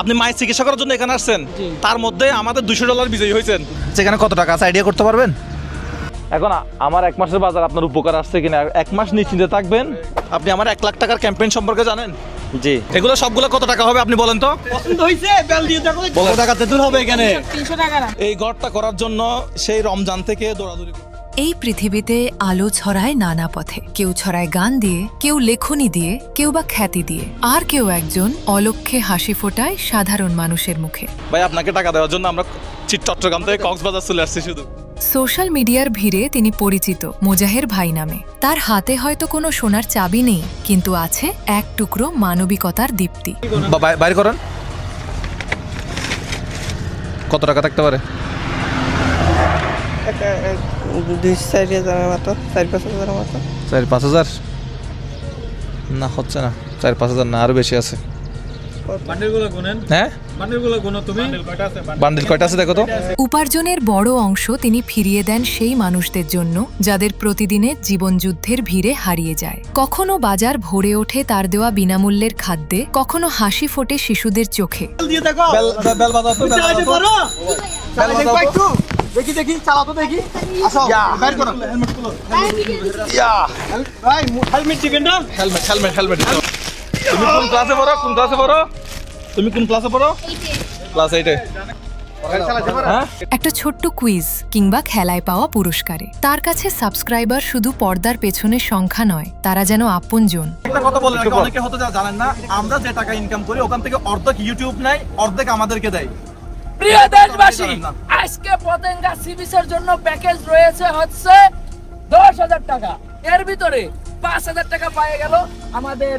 আপনি মায়ের চিকিৎসা করার জন্য এখানে আসছেন? তার মধ্যে আমাদের দুশো ডলার বিজয়ী হয়েছেন। সেখানে কত টাকা আছে আইডিয়া করতে পারবেন? এখন আমার এক মাসের বাজার আপনার উপকার আসছে কিনা এক মাস নিশ্চিন্তে থাকবেন। আপনি আমার এক লাখ টাকার ক্যাম্পেইন সম্পর্কে জানেন? জি। এগুলো সবগুলো কত টাকা হবে আপনি বলেন তো? পছন্দ হয়েছে বেল দিয়ে দেখো বলেন। টাকা তেঁতুল হবে এখানে? তিনশো টাকা এই ঘরটা করার জন্য সেই রমজান থেকে দৌড়াদৌড়ি এই পৃথিবীতে আলো ছড়ায় নানা পথে। কেউ ছড়ায় গান দিয়ে কেউ লেখনী দিয়ে কেউ বা খ্যাতি দিয়ে। আর কেউ একজন অলক্ষে হাসি ফোটায় সাধারণ মানুষের মুখে। ভাই আপনাকে টাকা দেওয়ার জন্য আমরা চিট চট্টগ্রাম থেকে কক্সবাজার চলে আসছি শুধু। সোশ্যাল মিডিয়ার ভিড়ে তিনি পরিচিত মোজাহের ভাই নামে। তার হাতে হয়তো কোনো সোনার চাবি নেই কিন্তু আছে এক টুকরো মানবিকতার দীপ্তি। বাইরে করেন। কত টাকা থাকতে পারে? দুই চার হাজারের মতো চার পাঁচ হাজারের মতো চার পাঁচ হাজার না হচ্ছে না চার পাঁচ হাজার না আরও বেশি আছে। হ্যাঁ বান্ডেলগুলো গুনো তুমি? বান্ডিল কয়টা আছে দেখো তো? উপার্জনের বড় অংশ তিনি ফিরিয়ে দেন সেই মানুষদের জন্য যাদের প্রতিদিনের জীবনযুদ্ধের ভিড়ে হারিয়ে যায়। কখনো বাজার ভরে ওঠে তার দেওয়া বিনামূল্যের খাদ্যে কখনো হাসি ফোটে শিশুদের চোখে। দেখো বাজাও চালাতে। দেখি দেখি। দেখি আসো বের করো। হেলমেট খুলো ভাই হেলমেট দিবেন না হেলমেট হেলমেট হেলমেট তুমি কোন ক্লাসে পড়ো? কোন ক্লাসে পড়ো? তুমি কোন ক্লাসে পড়ো? ক্লাস এইটে হ্যাঁ? একটা ছোট্ট কুইজ কিংবা খেলায় পাওয়া পুরস্কারে। তার কাছে সাবস্ক্রাইবার শুধু পর্দার পেছনের সংখ্যা নয় তারা যেন আপনজন। একটা কথা বলে অনেকে হয়তো জানেন না আমরা যে টাকা ইনকাম করি ওখান থেকে অর্ধেক ইউটিউব নেয় অর্ধেক আমাদেরকে দেয়। প্রিয় দেশবাসী। আজকে পতেঙ্গা সি বিচের জন্য প্যাকেজ রয়েছে হচ্ছে দশ হাজার টাকা। এর ভিতরে পাঁচ হাজার টাকা পায়ে গেল আমাদের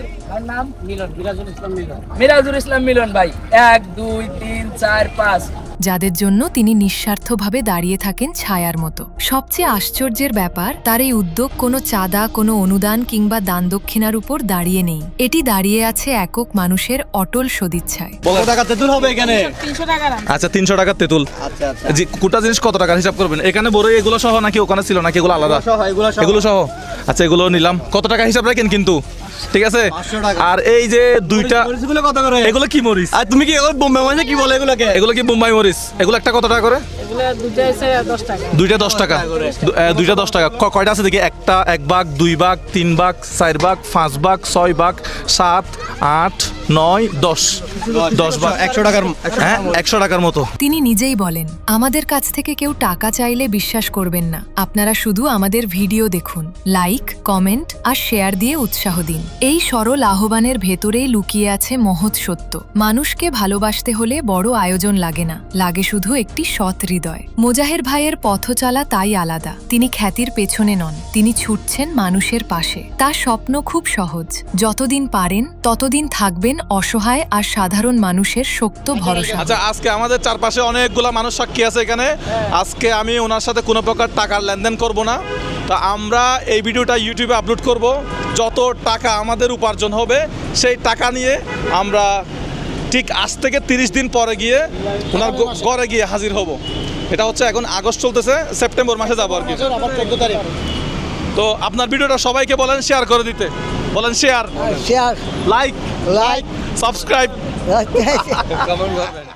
নাম? মিলন মিরাজুল ইসলাম মিলন। মিরাজুল ইসলাম মিলন ভাই। এক দুই তিন চার পাঁচ। যাদের জন্য তিনি নিঃস্বার্থভাবে দাঁড়িয়ে থাকেন ছায়ার মতো। সবচেয়ে আশ্চর্যের ব্যাপার তার এই উদ্যোগ কোনো চাঁদা কোনো অনুদান কিংবা দান দক্ষিণার উপর দাঁড়িয়ে নেই। এটি দাঁড়িয়ে আছে একক মানুষের অটল সদিচ্ছায়। কত টাকা তেঁতুল হবে এখানে? তিনশো টাকা আচ্ছা তিনশো টাকার তেঁতুল। আচ্ছা আচ্ছা। জি কোটা জিনিস কত টাকার হিসাব করবেন? এখানে বড় এগুলো সহ নাকি ওখানে ছিল নাকি এগুলো আলাদা? এগুলো সহ। আচ্ছা এগুলো নিলাম। কত টাকা হিসাব রাখেন কিন্তু? ঠিক আছে? আর এই যে দুইটা এগুলো কি মরিচ? আর তুমি কি বোম্বাই বোম্বে মানে কি বলে এগুলোকে? এগুলো কি বোম্বাই মরিচ? এগুলো একটা কত টাকা করে? দুইটা দশ টাকা। দুইটা দশ টাকা। ক- কয়টা আছে দেখি? একটা এক বাঘ দুই বাঘ তিন বাঘ চার বাঘ পাঁচ বাঘ ছয় বাঘ সাত আট নয় দশ। দশ ভাগ একশো টাকার হ্যাঁ একশো টাকার মতো। তিনি নিজেই বলেন আমাদের কাছ থেকে কেউ টাকা চাইলে বিশ্বাস করবেন না। আপনারা শুধু আমাদের ভিডিও দেখুন লাইক কমেন্ট আর শেয়ার দিয়ে উৎসাহ দিন। এই সরল আহ্বানের ভেতরেই লুকিয়ে আছে মহৎ সত্য। মানুষকে ভালোবাসতে হলে বড় আয়োজন লাগে না। লাগে শুধু একটি সৎ হৃদয়। মোজাহের ভাইয়ের পথচলা তাই আলাদা। তিনি খ্যাতির পেছনে নন। তিনি ছুটছেন মানুষের পাশে। তার স্বপ্ন খুব সহজ। যতদিন পারেন ততদিন থাকবেন অসহায় আর সাধারণ মানুষের শক্ত ভরসা। আচ্ছা আজকে আমাদের চারপাশে অনেকগুলা মানুষ সাক্ষী আছে এখানে। আজকে আমি ওনার সাথে কোনো প্রকার টাকার লেনদেন করব না। তো আমরা এই ভিডিওটা ইউটিউবে আপলোড করব। যত টাকা আমাদের উপার্জন হবে সেই টাকা নিয়ে আমরা ঠিক আজ থেকে তিরিশ দিন পরে গিয়ে ওনার ঘরে গিয়ে হাজির হব। এটা হচ্ছে এখন আগস্ট চলতেছে সেপ্টেম্বর মাসে যাব আর কি। তো আপনার ভিডিওটা সবাইকে বলেন শেয়ার করে দিতে। বলেন share share like like subscribe like করবেন।